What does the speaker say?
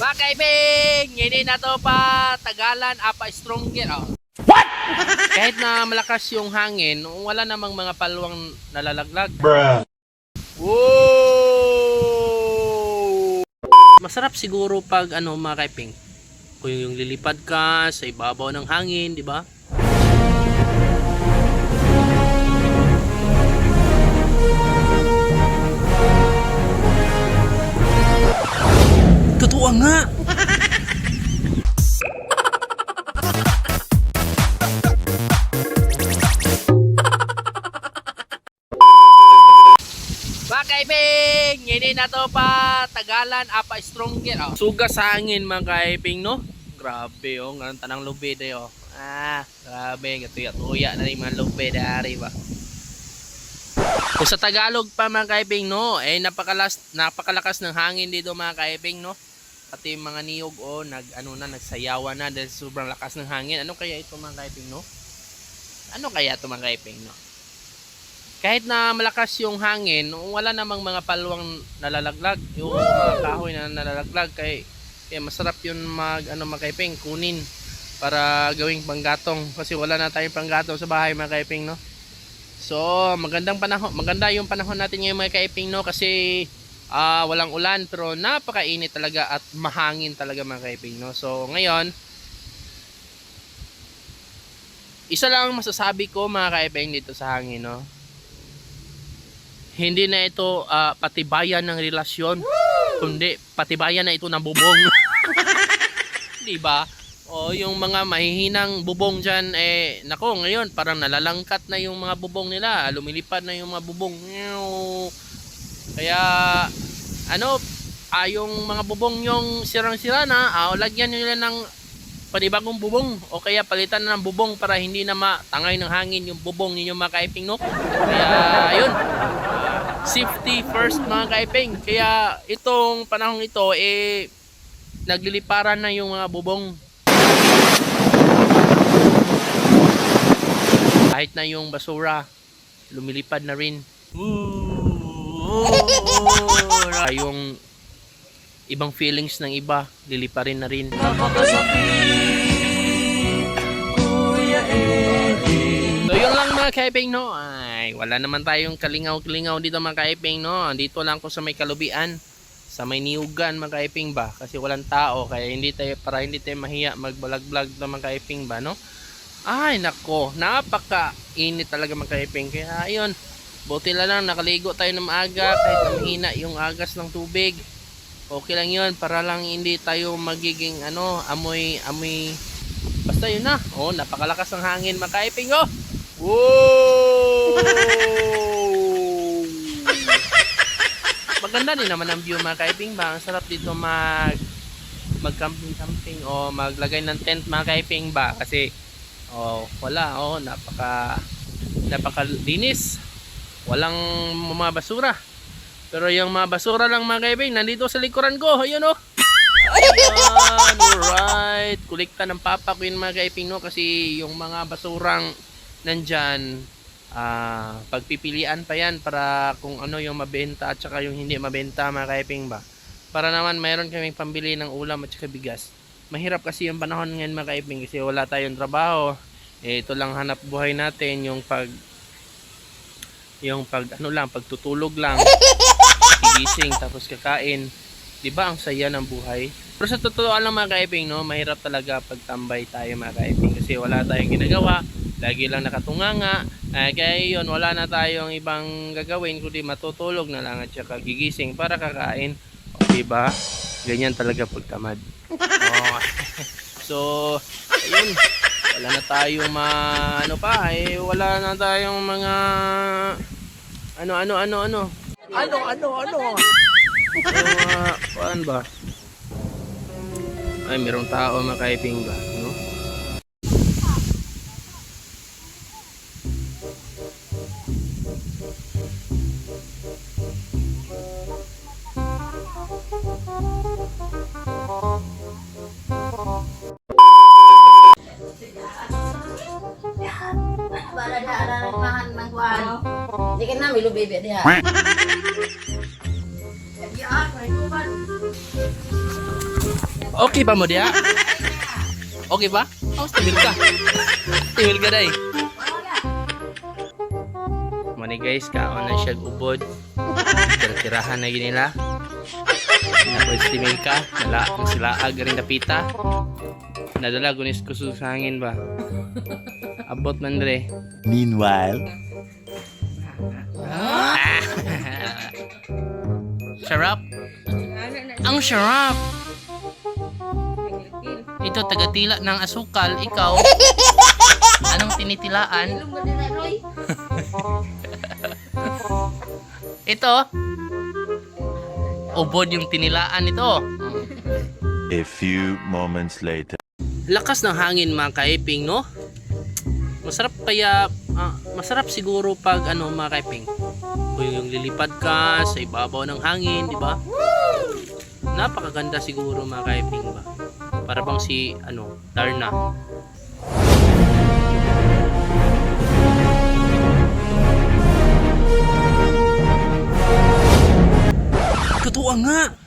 Mga kaibig, hindi na to pa tagalan apa stronger. Oh. What? Kahit na malakas yung hangin, wala namang mga palwang nalalaglag. Bruh. Wow! Masarap siguro pag ano mga kaiping. Kung yung lilipad ka sa ibabaw ng hangin, di ba? Mga kaibing, hindi na to pa tagalan apa stronger. Oh. Suga sa hangin mga kaibing, no? Grabe, oh. Ang tanang lubid, eh, oh. Ah, grabe. Gatuya-tuya na rin mga lubid, dari ba? Kung sa Tagalog pa mga kaibing, no? Eh, napakalas, napakalakas ng hangin dito mga kaibing, no? Pati mga niyog, oh, nag, ano na, nagsayawan na dahil sobrang lakas ng hangin. Ano kaya ito mga kaibing, no? Ano kaya ito mga kaibing, no? Kahit na malakas yung hangin, wala namang mga palwang nalalaglag. Yung mga kahoy na nalalaglag kay kaya masarap yun mag ano makaiping kunin para gawing panggatong kasi wala na tayong panggatong sa bahay mga kaiping no. So, magandang panahon, maganda yung panahon natin ngayon mga kaiping no kasi ah, walang ulan pero napakainit talaga at mahangin talaga mga kaiping no. So, ngayon isa lang ang masasabi ko mga kaiping dito sa hangin no hindi na ito ah, patibayan ng relasyon kundi patibayan na ito ng bubong. Di ba o yung mga mahihinang bubong dyan eh nako ngayon parang nalalangkat na yung mga bubong nila. Lumilipad na yung mga bubong. Kaya ano ah, yung mga bubong yung sirang-sira na ah, lagyan nila ng panibagong bubong. O kaya palitan na ng bubong para hindi na matangay ng hangin yung bubong ninyo mga kaiping no? Kaya ayun safety first mga kaiping. Kaya itong panahong ito eh nagliliparan na yung mga bubong. Kahit na yung basura lumilipad na rin. yung ibang feelings ng iba liliparin na rin. So mga kaiping no. Ay, wala naman tayong kalingaw-kalingaw dito mga kaiping no. Dito lang ko sa may kalubian. Sa may niugan mga kaiping ba. Kasi walang tao. Kaya hindi tayo, para hindi tayo mahiya magbalag-vlog na mga kaiping ba no. Ay nako, napaka init talaga mga kaiping. Kaya ayun, buti lang nakaligo tayo ng maaga kahit na mahina yung agas ng tubig. Okay lang yun para lang hindi tayo magiging ano, amoy amoy Basta yun na. Oh, napakalakas ng hangin mga kaiping oh. Wow! Maganda din naman ang view mga kaiping ba. Ang sarap dito mag mag camping camping o maglagay ng tent mga kaiping ba kasi oh wala oh napaka napaka linis walang mga basura pero yung mga basura lang mga kaiping nandito sa likuran ko ayun oh Ayan, alright. Kulikta ng papa ko yun mga kaiping no kasi yung mga basurang nandyan ah pagpipilian pa yan para kung ano yung mabenta at saka yung hindi mabenta mga kaiping ba. Para naman mayroon kaming pambili ng ulam at saka bigas. Mahirap kasi yung panahon ngayon mga kaiping kasi wala tayong trabaho. Eh, ito lang hanap buhay natin yung pag yung pag ano lang pagtutulog lang gigising tapos kakain 'di ba ang saya ng buhay? Pero sa totoo lang mga kaiping, no, mahirap talaga pagtambay tayo mga kaiping kasi wala tayong ginagawa, lagi lang nakatunganga. Eh, kaya yun, wala na tayong ibang gagawin kundi matutulog na lang at saka gigising para kakain. O, di ba? Ganyan talaga pagtamad. Oh. so, ayun. Wala na tayong ma ano pa, eh wala na tayong mga ano ano ano ano. Ano ano ano. Uh, kuan ba? Ay, merong tao makaiping ba? Na, milo bebe diha. May. Okay ba mo diya? Okay ba? Oh, stabil ka. Stabil ka day. Mani guys, kaon na siya ubod. Tira-tirahan na yun nila. Napaestimate ka. Nala, sila agaring napita. Nadala, gunis ko sa hangin ba? Abot man dre. Meanwhile, Sarap. Ang sarap. Ito, tagatila ng asukal. Ikaw, anong tinitilaan? Ito, ubod yung tinilaan ito. a few moments later. Lakas ng hangin mga kaiping, no? Masarap kaya, ah, masarap siguro pag ano mga kaiping kung yung lilipad ka sa ibabaw ng hangin di ba? Napakaganda siguro mga kaiping ba? Para bang si ano Darna. Totoo nga!